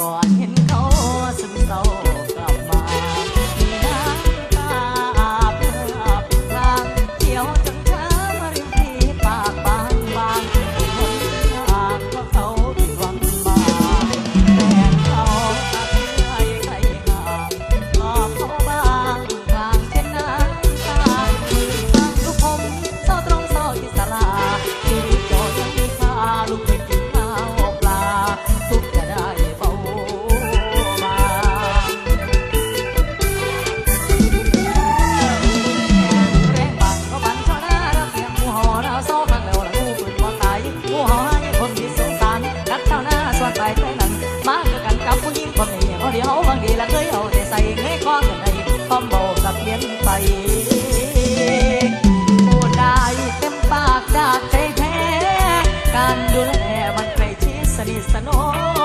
ก่อนายไปหลังมาก็กันกับผู้หญิงคนนี้พอเดียวบางทีละเคยเอาแต่ใส่เงี้ยก้อนกันไอ้อมเบากับเลี้ยงไปพูดได้เต็มปากดากใจแท้การดูแลมันใกล้ชิดสนิทสนม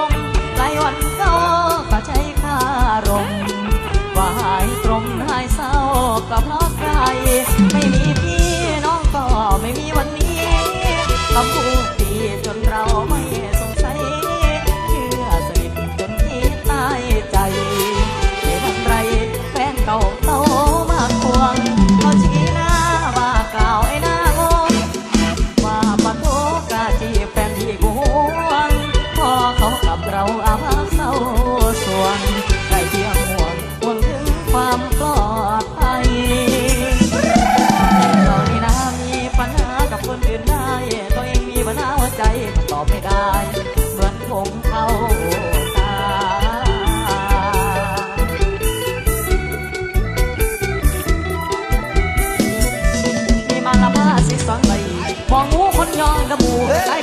ใจตอบไม่ได้ เหมือนผมเข้าตา มีมาละมาสิสองไหมองหูคนยองกระบูใส่